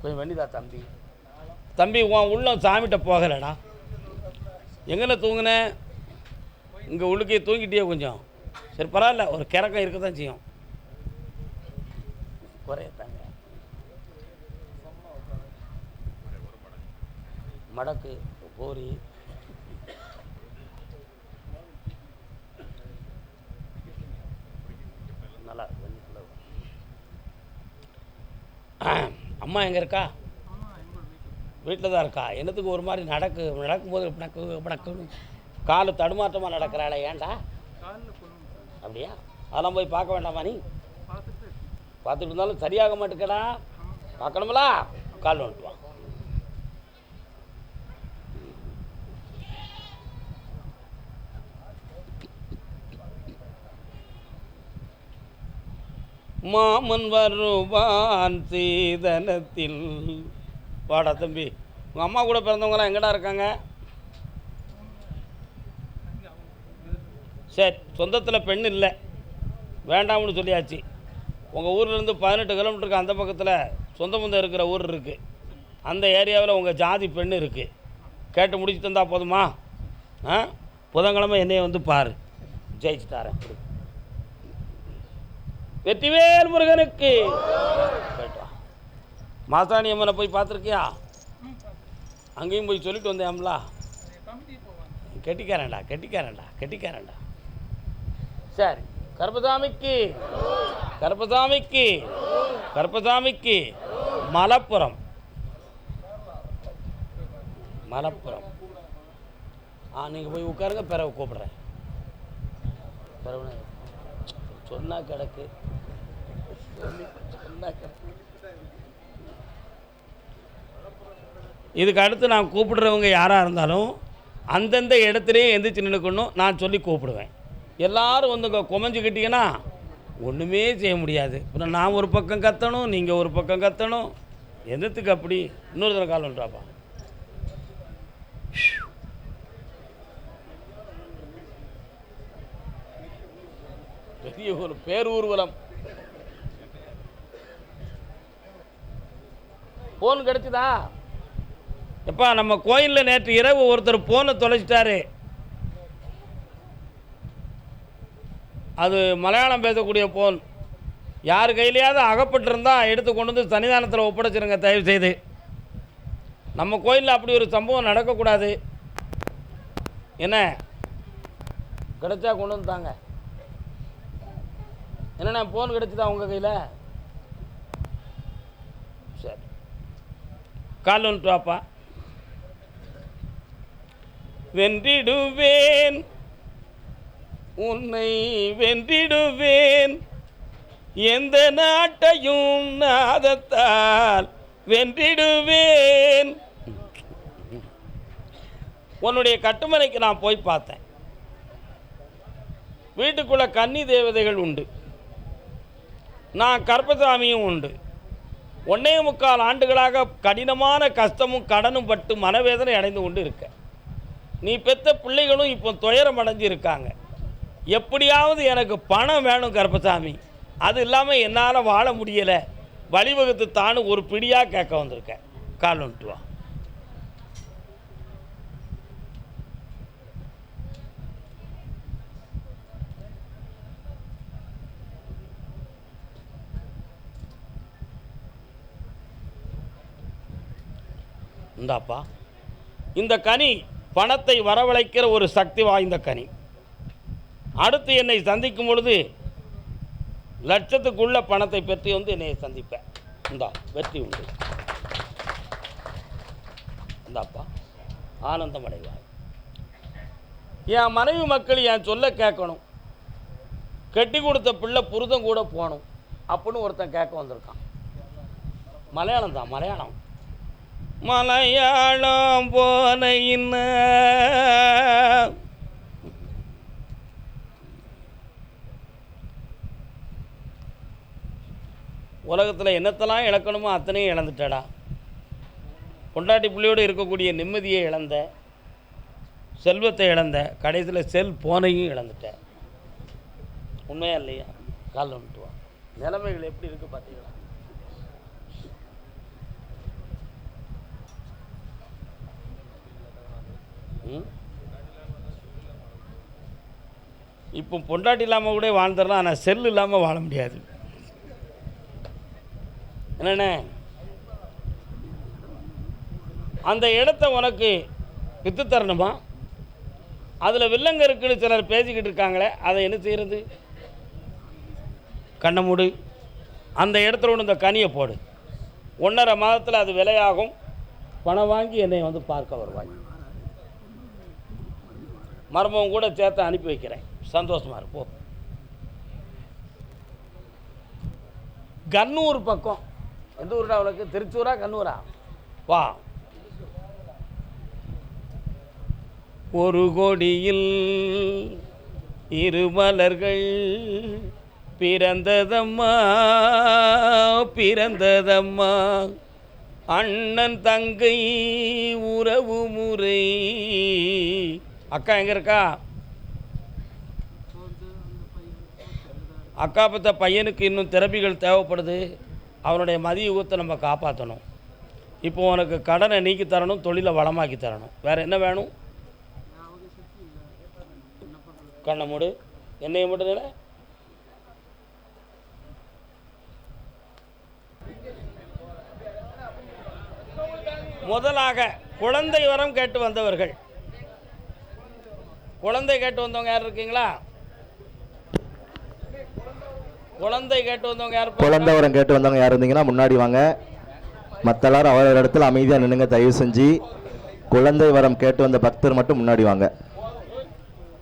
கொஞ்சம் வெண்ணிதா தம்பி? தம்பி உன் உள்ளம் சாமிகிட்ட போகலடா. எங்கே தூங்குன? இங்கே உள்ளுக்கே தூங்கிட்டியே கொஞ்சம். சரி பரவாயில்ல ஒரு கிறக்கம் இருக்க தான் செய்யும் குறையத்தாங்க மடக்கு போரி நல்லா வெண்ணிக்குள்ள. அம்மா எங்கே இருக்கா? வீட்டில் தான் இருக்கா? என்னத்துக்கு ஒரு மாதிரி நடக்கு? நடக்கும்போது நடக்கு நடக்குன்னு காலு தடுமாற்றமாக நடக்கிறாளே ஏன்டா அப்படியா? அதெல்லாம் போய் பார்க்க வேண்டாமா நீ? பார்த்துட்டு இருந்தாலும் சரியாக மாட்டேக்கடா. பார்க்கணுங்களா கால் வந்துட்டு வா மாமன் வருவான் சீதனத்தில். வாடா தம்பி உங்கள் அம்மா கூட பிறந்தவங்களாம் எங்கடா இருக்காங்க? சரி சொந்தத்தில் பெண் இல்லை. வேண்டாம்னு சொல்லியாச்சு. உங்கள் ஊர்லேருந்து பதினெட்டு கிலோமீட்டருக்கு அந்த பக்கத்தில் சொந்த பந்தம் இருக்கிற ஊர் இருக்குது அந்த ஏரியாவில் உங்கள் ஜாதி பெண் இருக்குது கேட்டு முடிச்சு தந்தால் போதுமா? ஆ? புதன்கிழமை என்னையை வந்து பாரு. ஜெயிச்சு தரேன். வெற்றிவேல் முருகனுக்கு. மாசாணி அம்மனை போய் பார்த்துருக்கியா? அங்கேயும் போய் சொல்லிட்டு வந்தேன்ல. கெட்டிக்காரன்டா கெட்டிக்காரன்டா கெட்டிக்காரன்டா. சரி கருப்பசாமிக்கு கருப்பசாமிக்கு கருப்பசாமிக்கு மலப்புரம். மலப்புரம். ஆ நீங்கள் போய் உட்காருங்க பிறகு கூப்பிட்றேன். பிறகு சொன்னால் கிடக்கு. இதுக்கு அடுத்து நான் கூப்பிடுறவங்க யாராக இருந்தாலும் அந்தந்த இடத்துலையே எந்திரிச்சு நின்றுக்கணும் நான் சொல்லி கூப்பிடுவேன். எல்லாரும் வந்து இங்கே குமைஞ்சிக்கிட்டீங்கன்னா ஒன்றுமே செய்ய முடியாது. அப்புறம் நான் ஒரு பக்கம் கத்தணும் நீங்கள் ஒரு பக்கம் கத்தணும். எந்தத்துக்கு அப்படி? இன்னொரு தடவை கால் பண்ணுறாப்பா பெரிய ஒரு பேரூர்வலம். ஃபோன் கிடச்சிதா? எப்பா நம்ம கோயிலில் நேற்று இரவு ஒருத்தர் ஃபோனை தொலைச்சிட்டாரு. அது மலையாளம் பேசக்கூடிய ஃபோன் யார் கையிலையாவது அகப்பட்டிருந்தால் எடுத்து கொண்டு வந்து சன்னிதானத்தில் ஒப்படைச்சிருங்க தயவு செய்து நம்ம கோயிலில் அப்படி ஒரு சம்பவம் நடக்கக்கூடாது. என்ன? கிடைச்சா கொண்டு வந்து தாங்க. என்னண்ணா ஃபோன் கிடச்சிதா உங்கள் கையில் சரி கால் வந்துட்டு வாப்பா. வென்றிடுவேன். உன்னை வென்றிடுவேன். எந்த நாட்டையும் நாதத்தால் வென்றிடுவேன். உன்னுடைய கட்டுமனைக்கு நான் போய் பார்த்தேன். வீட்டுக்குள்ளே கன்னி தேவதைகள் உண்டு. நான் கற்பசாமியும் உண்டு. ஒன்னே முக்கால் ஆண்டுகளாக கடினமான கஷ்டமும் கடனும் பட்டு மனவேதனை அடைந்து கொண்டு இருக்க. நீ பெற்ற பிள்ளைகளும் இப்போ துயரம் அடைஞ்சு இருக்காங்க எப்படியாவது எனக்கு பணம் வேணும் கருப்பசாமி. அது இல்லாமல் என்னால் வாழ முடியலை. வழிவகுத்து தானு ஒரு பிடியாக கேட்க வந்திருக்கேன் கால் வந்துட்டு இந்தாப்பா. இந்த கனி பணத்தை வரவழைக்கிற ஒரு சக்தி வாய்ந்த கனி. அடுத்து என்னை சந்திக்கும் பொழுது லட்சத்துக்குள்ள பணத்தை பெற்று வந்து என்னை சந்திப்பேன். இந்தா வெற்றி உண்டு. இந்தாப்பா ஆனந்தம் அடைவாய். என் மனைவி மக்கள் என் சொல்ல கேட்கணும். கட்டி கொடுத்த பிள்ளை புருதம் கூட போகணும். அப்படின்னு ஒருத்தன் கேட்க வந்திருக்கான். மலையாளம் தான் மலையாளம். மலையாளம் போன இன்ன. உலகத்தில் என்னத்தெல்லாம் இழக்கணுமோ அத்தனையும் இழந்துட்டடா. பொண்டாட்டி பிள்ளையோடு இருக்கக்கூடிய நிம்மதியை இழந்த செல்வத்தை இழந்த கடைசியில் செல் போனையும் இழந்துட்டேன் உண்மையா இல்லையா? கால் வந்துட்டு வா நிலைமைகள் எப்படி இருக்குது பார்த்தீங்களா இப்போ பொண்டாட்டி இல்லாமல் கூட வாழ்ந்துடலாம் ஆனால் செல் இல்லாமல் வாழ முடியாது. என்னண்ணே? அந்த இடத்த உனக்கு வித்து தரணுமா? அதில் வில்லங்க இருக்குன்னு சிலர் பேசிக்கிட்டு இருக்காங்களே அதை என்ன செய்கிறது கண்ணை மூடு. அந்த இடத்துல ஒன்று இந்த கனியை போடு. ஒன்றரை மாதத்தில் அது விலையாகும். பணம் வாங்கி என்னை வந்து பார்க்க வருவாங்க மர்மம் கூட சேர்த்து அனுப்பி வைக்கிறேன். சந்தோஷமா இருப்போம் கண்ணூர் பக்கம். எந்த ஊருடா அவளுக்கு திருச்சூரா கண்ணூரா? வா. ஒரு கொடியில் இரு மலர்கள் பிறந்ததம்மா பிறந்ததம்மா. அண்ணன் தங்கை உறவு முறை அக்கா எங்கே இருக்கா? அக்கா பத்த பையனுக்கு இன்னும் திறப்பிகள் தேவைப்படுது. அவனுடைய மதிய யுகத்தை நம்ம காப்பாற்றணும் இப்போ உனக்கு கடனை நீக்கி தரணும் தொழிலை வளமாக்கி தரணும். வேறு என்ன வேணும்? கண்ணை மூடு. என்னைய மூடுதுல முதலாக குழந்தை வரம் கேட்டு வந்தவர்கள். குழந்தை கேட்டு வந்தவங்க யார் இருக்கீங்களா? குழந்தை கேட்டு வந்தவங்க யார்? குழந்தை வரம் கேட்டு வந்தவங்க யார் இருந்தீங்கன்னா முன்னாடி வாங்க. மற்ற எல்லாரும் அவரவர் இடத்துல அமைதியாக நின்னுங்க தயவு செஞ்சு. குழந்தை வரம் கேட்டு வந்த பக்தர் மட்டும் முன்னாடி வாங்க.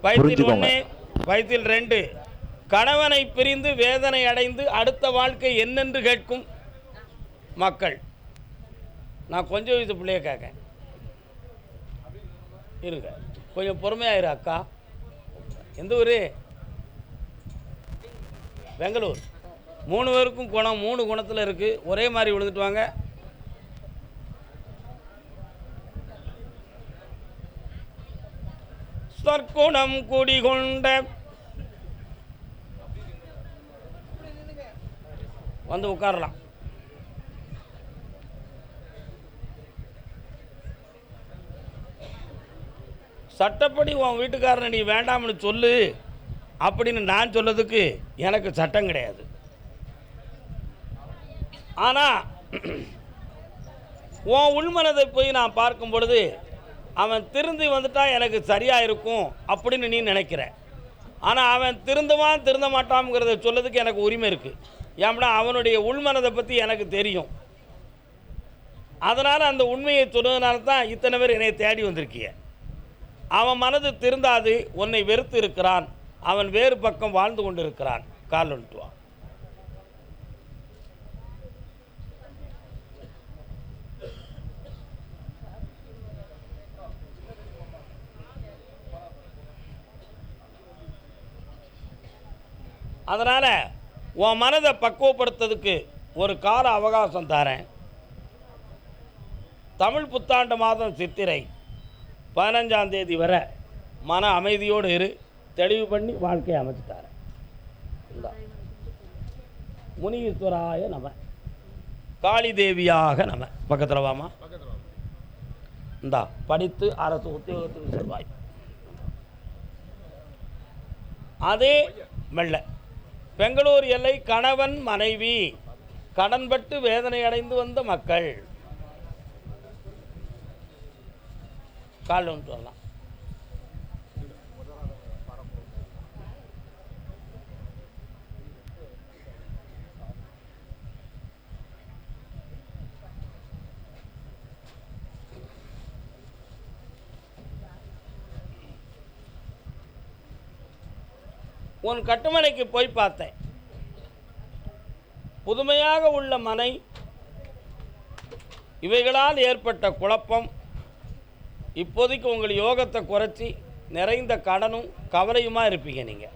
வயிற்றில் புரிஞ்சுக்கோங்க. ஒன்று வயிற்றில் ரெண்டு. கணவனை பிரிந்து வேதனை அடைந்து அடுத்த வாழ்க்கை என்னென்று கேட்கும் மக்கள். நான் கொஞ்சம் வயசு பிள்ளைய கேட்கேன் இருங்க. கொஞ்சம் பொறுமையாயிரு அக்கா. எந்த ஊர்? பெங்களூர். மூணு பேருக்கும் குணம் மூணு குணத்தில் இருக்குது ஒரே மாதிரி விழுந்துட்டு வாங்க. சற்குணம் குடிகொண்ட வந்து உட்காரலாம். சட்டப்படி உன் வீட்டுக்காரனை நீ வேண்டாம்னு சொல்லு அப்படின்னு நான் சொல்லதுக்கு எனக்கு சட்டம் கிடையாது. ஆனால் உன் உள்மனதை போய் நான் பார்க்கும் பொழுது அவன் திருந்தி வந்துட்டா எனக்கு சரியாக இருக்கும் அப்படின்னு நீ நினைக்கிற. ஆனால் அவன் திருந்துவான் திருந்த மாட்டான்ங்கிறத சொல்லதுக்கு எனக்கு உரிமை இருக்குது ஏன்னா அவனுடைய உள்மனதை பற்றி எனக்கு தெரியும். அதனால் அந்த உண்மையை சொன்னதுனால தான் இத்தனை பேர் என்னை தேடி வந்திருக்கீங்க. அவன் மனது திருந்தாது உன்னை வெறுத்து இருக்கிறான். அவன் வேறு பக்கம் வாழ்ந்து கொண்டிருக்கிறான். கால் வந்துட்டு அதனால் உன் மனதை பக்குவப்படுத்துறதுக்கு ஒரு கால அவகாசம் தரேன். தமிழ் புத்தாண்டு மாதம் சித்திரை. பதினஞ்சாம் தேதி வரை மன அமைதியோடு இரு. தெளிவு பண்ணி வாழ்க்கையை அமைச்சுட்டார் முனீஸ்வராய நம. காளி தேவியாக நம. பக்கத்தில் வாமா. இந்தா படித்து அரசு உத்தியோகத்துக்கு செல்வாய். அதே மெல்ல. பெங்களூர் எல்லை கணவன் மனைவி. கடன்பட்டு வேதனை அடைந்து வந்த மக்கள். கால் வந்துட்டு வரலாம். உன் கட்டுமனைக்கு போய் பார்த்தேன். புதுமையாக உள்ள மனை. இவைகளால் ஏற்பட்ட குழப்பம் இப்போதைக்கு உங்கள் யோகத்தை குறைச்சி நிறைந்த கடனும் கவலையுமா இருப்பீங்க நீங்கள்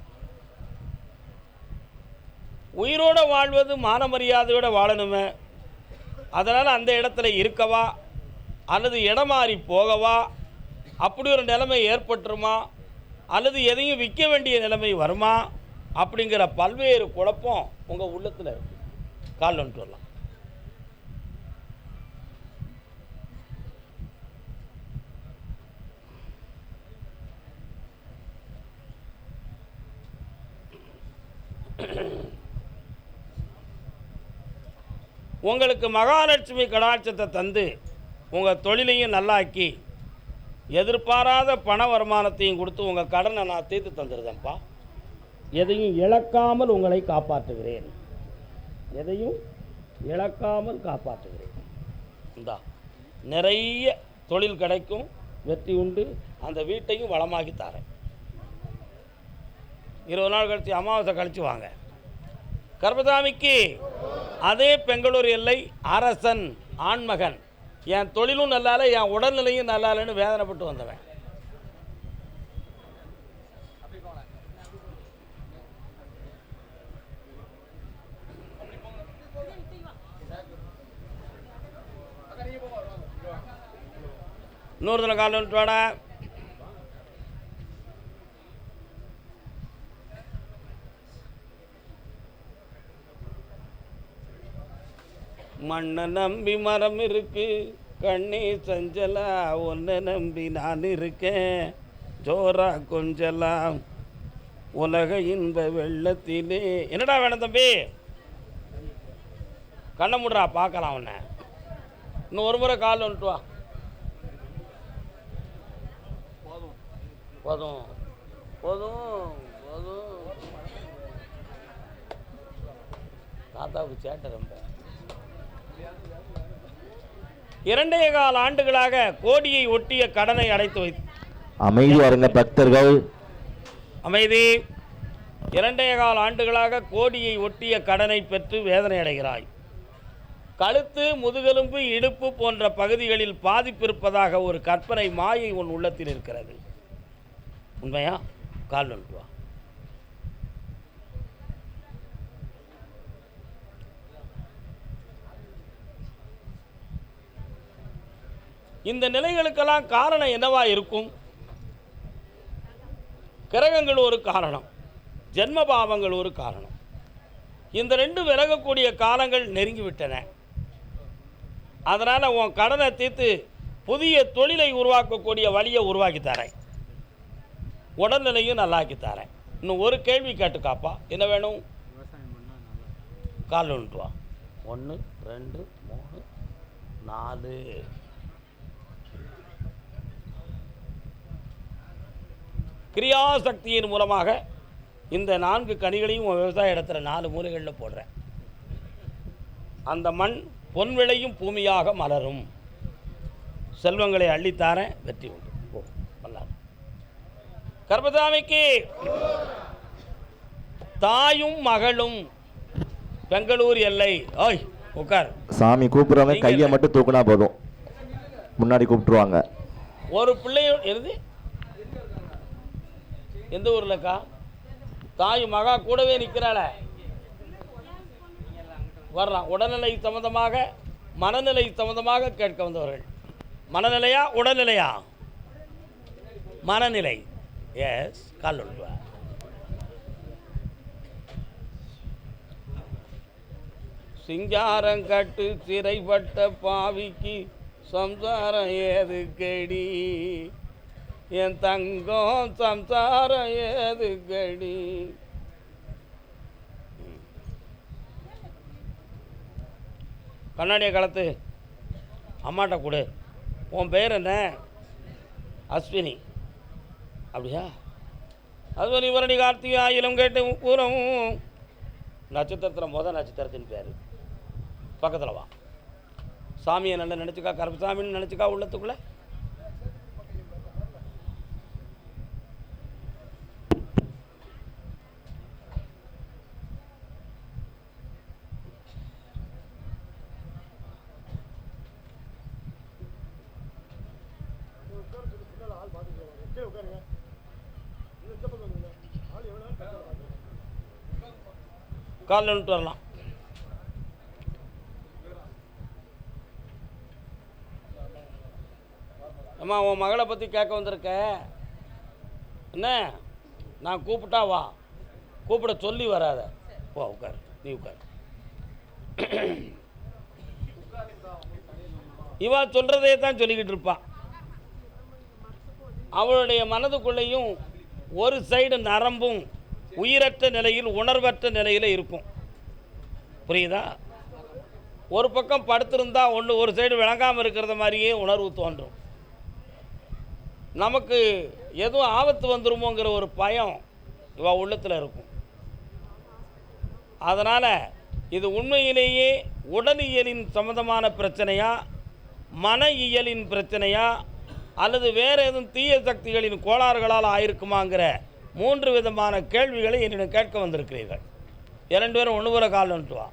உயிரோடு வாழ்வது மான மரியாதையோடு வாழணுமே. அதனால் அந்த இடத்துல இருக்கவா? அல்லது இடம் மாறி போகவா? அப்படி ஒரு நிலைமை ஏற்பட்டுருமா? அல்லது எதையும் விற்க வேண்டிய நிலைமை வருமா? அப்படிங்கிற பல்வேறு குழப்பம் உங்கள் உள்ளத்தில் இருக்குது கால் வந்துட்டு வரலாம். உங்களுக்கு மகாலட்சுமி கடாட்சத்தை தந்து உங்கள் தொழிலையும் நல்லாக்கி எதிர்பாராத பண வருமானத்தையும் கொடுத்து உங்கள் கடனை நான் தீர்த்து தந்துடுதேன்ப்பா எதையும் இழக்காமல் உங்களை காப்பாற்றுகிறேன். எதையும் இழக்காமல் காப்பாற்றுகிறேன். இந்தா நிறைய தொழில் கிடைக்கும் வெற்றி உண்டு அந்த வீட்டையும் வளமாக்கி தரேன். இருபது நாள் கழித்து அமாவாசை கழித்து வாங்க கர்பதாமிக்கு அதே பெங்களூர் எல்லை அரசன் ஆண்மகன். என் தொழிலும் நல்லால என் உடல்நிலையும் நல்லாலன்னு வேதனைப்பட்டு வந்தவன். இன்னொரு தடவை கால் வந்துட்டு வாடா. மண்ணை நம்பி மரம் இருக்கு கண்ணி சஞ்சலா உன்னை நம்பி நான் இருக்கேன். ஜோரா கொஞ்சலாம் உலக இன்ப வெள்ளத்திலே. என்னடா வேணும் தம்பி? கண்ணை முடுறா பார்க்கலாம் உன்னை இன்னும் ஒரு முறை கால் வந்துட்டு வா. போதும். போதும் போதும். தாத்தாவுக்கு சேட்டை ரொம்ப. இரண்டே கால் ஆண்டுகளாக கோடியை ஒட்டிய கடனை அடைத்து வைத்து அமைதியா இருங்க பக்தர்கள். அமைதி. இரண்டே கால் ஆண்டுகளாக கோடியை ஒட்டிய கடனை பெற்று வேதனை அடைகிறாய் கழுத்து முதுகெலும்பு இடுப்பு போன்ற பகுதிகளில் பாதிப்பு இருப்பதாக ஒரு கற்பனை மாயை உன் உள்ளத்தில் இருக்கிறது. உண்மையா? கால் நட்டு வா இந்த நிலைகளுக்கெல்லாம் காரணம் என்னவா இருக்கும்? கிரகங்கள் ஒரு காரணம் ஜென்ம பாவங்கள் ஒரு காரணம். இந்த ரெண்டு விலகக்கூடிய காலங்கள் நெருங்கிவிட்டன. அதனால் உன் கடனை தீர்த்து புதிய தொழிலை உருவாக்கக்கூடிய வழியை உருவாக்கி தரேன். உடல்நிலையும் நல்லாக்கி தரேன். இன்னும் ஒரு கேள்வி கேட்டுக்காப்பா? என்ன வேணும்? கால் ஒன்று ஒன்று ரெண்டு மூணு நாலு. கிரியாசக்தியின் மூலமாக இந்த நான்கு கனிகளையும் விவசாய இடத்துல நாலு மூலைகளில் போடுறேன். அந்த மண் பொன் விளையும் பூமியாக மலரும். செல்வங்களை அள்ளித்தாரேன் வெற்றி உண்டு. ஓ நல்லா கர்மசாமிக்கு தாயும் மகளும் பெங்களூர் எல்லை. ஓய் உட்கார். சாமி கூப்பிடுறவங்க கையை மட்டும் தூக்குனா போதும். முன்னாடி கூப்பிட்டுருவாங்க. ஒரு பிள்ளையும் எது எந்த ஊர்லக்கா தாய் மகா கூடவே நிற்கிறாள வரலாம். உடல்நிலை சம்மந்தமாக மனநிலை சம்மந்தமாக கேட்க வந்தவர்கள். மனநிலையா உடல்நிலையா? மனநிலை. எஸ் கால் சிங்காரங்கட்டு சிங்காரம் சிறைப்பட்ட பாவிக்கு சம்சாரம் ஏது கெடி என் தங்கம் சம்சாரம் ஏது கடி கண்ணாடியை கலத்து அம்மாட்ட கொடு. உன் பேர் என்ன? அஸ்வினி. அப்படியா? அஸ்வினி பரணி கார்த்திகை ஆயிலும் கேட்டு கூறவும் நட்சத்திரத்தில் மொதல் நட்சத்திரத்தின் பேர். பக்கத்தில் வா. சாமியை நல்லா நினச்சிக்கா கருப்பசாமின்னு நினச்சிக்கா உள்ளத்துக்குள்ளே. காலில் நின்று வரலாம். அம்மா உன் மகளை பற்றி கேட்க வந்திருக்க. என்ன? நான் கூப்பிட்டா வா. கூப்பிட சொல்லி வராத. வா உட்கார். நீ உட்கார். இவா சொல்கிறதே தான் சொல்லிக்கிட்டு இருப்பான் அவளுடைய மனதுக்குள்ளேயும் ஒரு சைடு நரம்பும் உயிரற்ற நிலையில் உணர்வற்ற நிலையில் இருக்கும். புரியுதா? ஒரு பக்கம் படுத்திருந்தா ஒன்று ஒரு சைடு விளங்காமல் இருக்கிறத மாதிரியே உணர்வு தோன்றும். நமக்கு எதுவும் ஆபத்து வந்துருமோங்கிற ஒரு பயம் இவ உள்ளத்தில் இருக்கும். அதனால் இது உண்மையிலேயே உடலியலின் சம்மந்தமான பிரச்சனையா மன இயலின் பிரச்சனையா அல்லது வேறு எதுவும் தீய சக்திகளின் கோளாறுகளால் ஆயிருக்குமாங்கிற மூன்று விதமான கேள்விகளை என்னிடம் கேட்க வந்திருக்கிறீர்கள். இரண்டு பேரும் ஒன்று போல கால் வா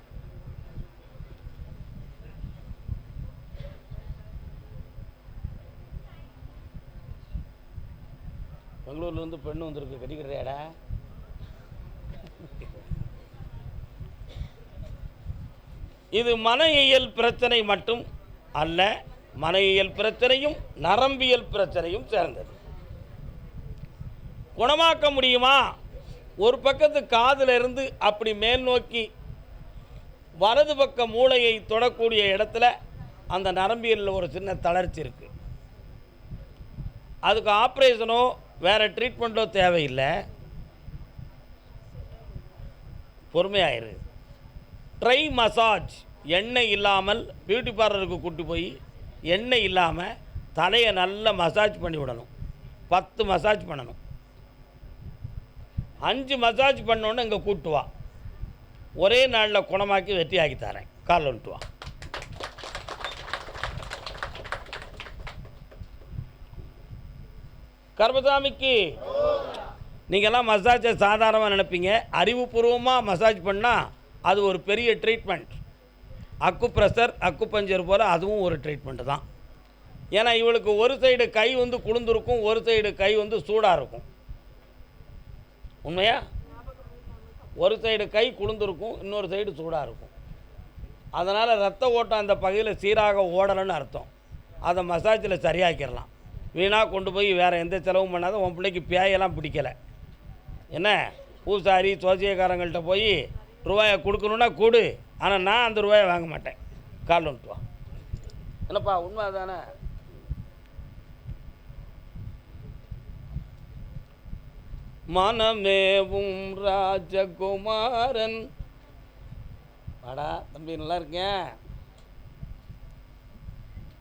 பெங்களூர்லேருந்து பெண்ணு வந்திருக்கு கடிக்கிறேடா. இது மன இயல் பிரச்சனை மட்டும் அல்ல மன இயல் பிரச்சனையும் நரம்பியல் பிரச்சனையும் சேர்ந்தது. குணமாக்க முடியுமா? ஒரு பக்கத்து காதுல இருந்து அப்படி மேல் நோக்கி வலது பக்க மூளையை தொடக்கூடிய இடத்துல அந்த நரம்பியலில் ஒரு சின்ன தளர்ச்சி இருக்குது அதுக்கு ஆப்ரேஷனோ வேறு ட்ரீட்மெண்ட்டோ தேவையில்லை. பொறுமையாயிரு. ட்ரை மசாஜ் எண்ணெய் இல்லாமல் பியூட்டி பார்லருக்கு கூட்டி போய் எண்ணெய் இல்லாமல் தலையை நல்லா மசாஜ் பண்ணி விடணும். பத்து மசாஜ் பண்ணணும். அஞ்சு மசாஜ் பண்ணோன்னு இங்கே கூப்பிட்டு வா ஒரே நாளில் குணமாக்கி வெற்றியாக்கி தரேன். கால் வந்துட்டு வா. கர்மசாமிக்கு நீங்கள்லாம் மசாஜை சாதாரணமாக நினைப்பீங்க. அறிவுபூர்வமாக மசாஜ் பண்ணால் அது ஒரு பெரிய ட்ரீட்மெண்ட் அக்கு ப்ரெஷர் அக்கு பஞ்சர் போல் அதுவும் ஒரு ட்ரீட்மெண்ட்டு தான். ஏன்னா இவளுக்கு ஒரு சைடு கை வந்து குளிர்ந்துருக்கும் ஒரு சைடு கை வந்து சூடாக இருக்கும். உண்மையா? ஒரு சைடு கை குளிர்ந்துருக்கும் இன்னொரு சைடு சூடாக இருக்கும். அதனால் ரத்த ஓட்டம் அந்த பகுதியில் சீராக ஓடலைன்னு அர்த்தம். அதை மசாஜில் சரியாக்கிடலாம். வீணாக கொண்டு போய் வேறு எந்த செலவும் பண்ணாத உன் பிள்ளைக்கு பேயெல்லாம் பிடிக்கலை. என்ன? பூசாரி சோசியக்காரங்கள்ட்ட போய் ரூபாயை கொடுக்கணுன்னா கொடு. ஆனால் நான் அந்த ரூபாயை வாங்க மாட்டேன். கால் வந்துட்டு வா. என்னப்பா உண்மை தானே மனமேவும் ராஜகுமாரன். வாடா தம்பி நல்லா இருக்கேன்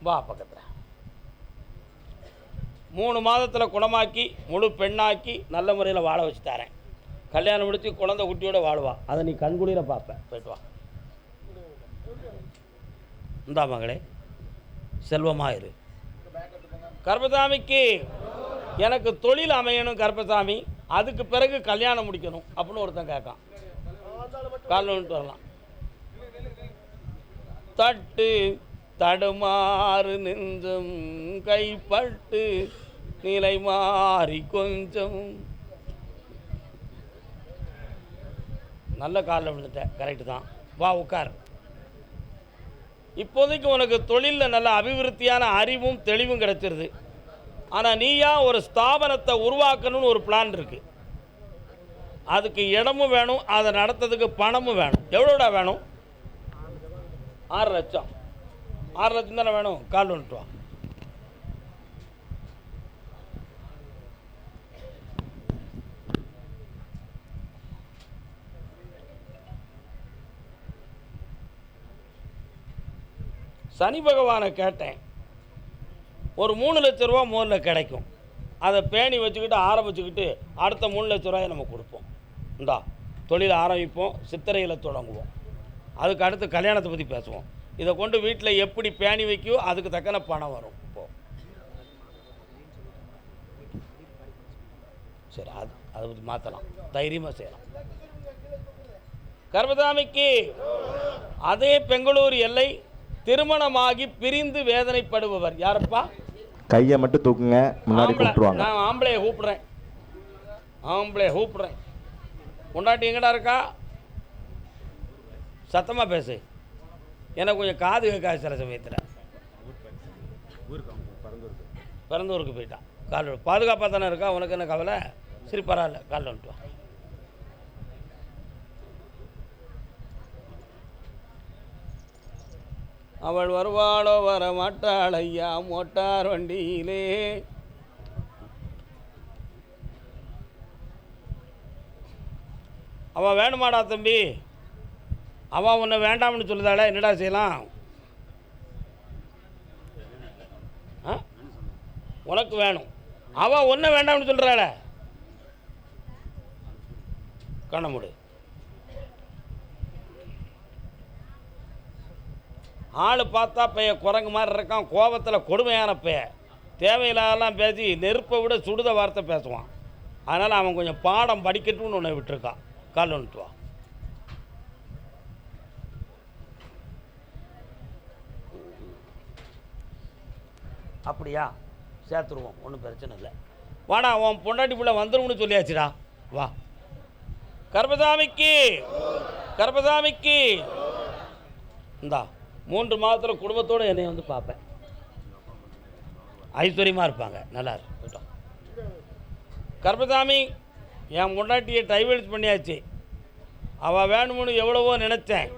வா பக்கத்தில். மூணு மாதத்தில் குணமாக்கி முழு பெண்ணாக்கி நல்ல முறையில் வாழ வச்சு தரேன். கல்யாணம் முடித்து குழந்தை குட்டியோட வாழுவா. அதை நீ கண்குளிர பார்ப்பேன் போயிட்டு வா. இந்தா மகளே செல்வமாக இரு. கர்பசாமிக்கு எனக்கு தொழில் அமையணும் கர்பசாமி அதுக்கு பிறகு கல்யாணம் முடிக்கணும் அப்படின்னு ஒருத்தன் கேட்கான். காலில் வந்துட்டு வரலாம். தட்டு தடுமாறு நெஞ்சம் கைப்பட்டு நிலை மாறி கொஞ்சம். நல்ல காலில் விழுந்துட்டேன். கரெக்டு தான். வா உட்கார். இப்போதைக்கு உனக்கு தொழிலில் நல்ல அபிவிருத்தியான அறிவும் தெளிவும் கிடைச்சிருது. ஆனால் நீயா ஒரு ஸ்தாபனத்தை உருவாக்கணும்னு ஒரு பிளான் இருக்குது அதுக்கு இடமும் வேணும் அதை நடத்துறதுக்கு பணமும் வேணும். எவ்வளோடா வேணும்? ஆறு லட்சம். ஆறு லட்சம் தானே வேணும்? கால் வந்துட்டு சனி பகவானை கேட்டேன். ஒரு மூணு லட்ச ரூபா முதல்ல கிடைக்கும். அதை பேணி வச்சுக்கிட்டு ஆரம்பிச்சுக்கிட்டு அடுத்த மூணு லட்ச ரூபாயை நம்ம கொடுப்போம். இந்தா தொழில் ஆரம்பிப்போம் சித்திரையில் தொடங்குவோம். அதுக்கு அடுத்து கல்யாணத்தை பற்றி பேசுவோம். இதை கொண்டு வீட்டில் எப்படி பேணி வைக்கியோ அதுக்கு தக்கன பணம் வரும். இப்போது சரி அது அதை பற்றி மாற்றலாம் தைரியமாக செய்யலாம். கர்மதாமிக்கு அதே பெங்களூர் எல்லை திருமணமாகி பிரிந்து வேதனைப்படுபவர் யாரப்பா? கையை மட்டும் தூக்குங்க முன்னாடி ஆம்பளை. கூப்பிட்டுருவாங்க. நான் ஆம்பளைய கூப்பிடுறேன். ஆம்பளைய கூப்பிடுறேன். பொண்டாட்டி எங்கடா இருக்கா? சத்தமாக பேசு. எனக்கு கொஞ்சம் காது கேட்காது சில சமயத்தில். பிறந்தூருக்கு போயிட்டான். கால் பாதுகாப்பாக தானே இருக்கா? உனக்கு என்ன கவலை? சரி பரவாயில்ல கால் வந்துட்டு அவள் வருவாளோ வர மாட்டாள் ஐயா மோட்டார் வண்டியிலே. அவள் வேணுமாடா தம்பி? அவள் உன்னை வேண்டாம்னு சொல்லுதாளே என்னடா செய்யலாம்? ஆ? உனக்கு வேணும். அவள் ஒன்றை வேண்டாம்னு சொல்கிறாள கண்ணமுடு ஆள் பார்த்தா பைய குரங்கு மாதிரி இருக்கான் கோபத்தில் கொடுமையான பைய தேவையில்லாதெல்லாம் பேசி நெருப்பை விட சுடுத வார்த்தை பேசுவான். அதனால் அவன் கொஞ்சம் பாடம் படிக்கட்டும்னு ஒன்று விட்டுருக்கான். கால் வந்துட்டு வா. அப்படியா? சேர்த்துருவோம் ஒன்றும் பிரச்சனை இல்லை. வாடா உன் பொண்டாட்டி பிள்ளை வந்துரும்னு சொல்லியாச்சுடா. வா. கர்பசாமிக்கு கர்பசாமிக்கு இந்தா. மூன்று மாதத்தில் குடும்பத்தோடு என்னை வந்து பார்ப்பேன். ஐஸ்வர்யமாக இருப்பாங்க. நல்லா இருக்கட்டும். கர்பசாமி என் முன்னாட்டியை டைவர்ஸ் பண்ணியாச்சு. அவள் வேணும்னு எவ்வளவோ நினச்சேன்.